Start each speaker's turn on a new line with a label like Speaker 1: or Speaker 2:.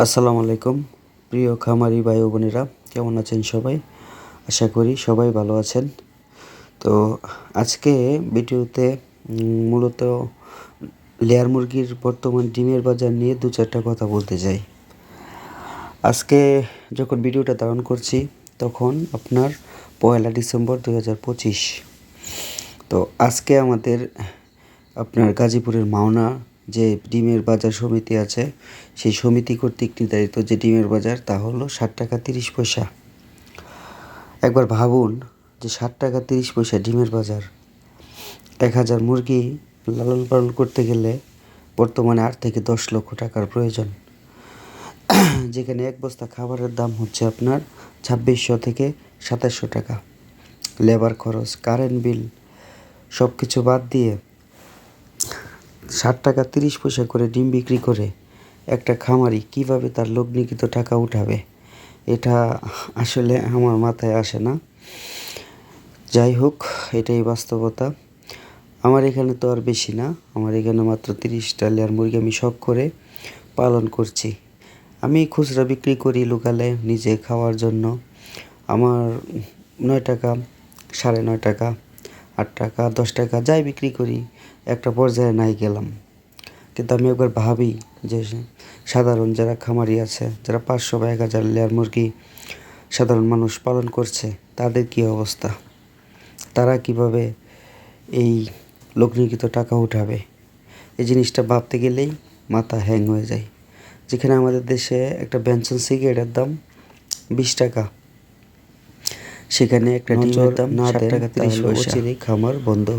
Speaker 1: আসসালামু আলাইকুম। প্রিয় খামারি ভাই বোনেরা, কেমন আছেন সবাই? আশা করি সবাই ভালো আছেন। তো আজকে ভিডিওতে মূলত লেয়ার মুরগির বর্তমান ডিমের বাজার নিয়ে দু চারটা কথা বলতে চাই। আজকে যখন ভিডিওটা ধারণ করছি, তখন আপনার পয়লা ডিসেম্বর দু হাজার পঁচিশ। তো আজকে আমাদের আপনার গাজীপুরের মাওনা যে ডিমের বাজার সমিতি আছে, সেই সমিতি কর্তৃক নির্ধারিত যে ডিমের বাজার, তা হলো ষাট টাকা তিরিশ পয়সা। একবার ভাবুন যে ষাট টাকা তিরিশ পয়সা ডিমের বাজার। এক হাজার মুরগি লালন পালন করতে গেলে বর্তমানে আট থেকে দশ লক্ষ টাকার প্রয়োজন। যেখানে এক বস্তা খাবারের দাম হচ্ছে আপনার ছাব্বিশশো থেকে সাতাশশো টাকা। লেবার খরচ, কারেন্ট বিল সব কিছু বাদ দিয়ে ষাট টাকা তিরিশ পয়সা করে ডিম বিক্রি করে একটা খামারি কীভাবে তার লগ্নিকৃত টাকা উঠাবে? এটা আসলে আমার মাথায় আসে না। যাই হোক, এটাই বাস্তবতা। আমার এখানে তো আর বেশি না। আমার এখানে মাত্র তিরিশটা লেয়ার মুরগি আমি শখ করে পালন করছি। আমি খুচরা বিক্রি করি লোকালে নিজে খাওয়ার জন্য। আমার নয় টাকা, সাড়ে নয় টাকা, আট টাকা, দশ টাকা যাই বিক্রি করি। একটা পর্যায়ে নাই গেলাম। কিন্তু আমি একবার ভাবি যে সাধারণ যারা খামারি আছে যারা পাঁচশো বা এক হাজার লেয়ার মুরগি সাধারণ মানুষ পালন করছে তাদের কি অবস্থা? তারা কীভাবে এই লগ্নিকৃত টাকা উঠাবে? এই জিনিসটা ভাবতে গেলেই মাথা হ্যাং হয়ে যায়। যেখানে আমাদের দেশে একটা বেনসন সিগারেটের দাম বিশ টাকা। সেখানে একটা দাম না টাকা তিরিশ পয়সা। খামার বন্ধ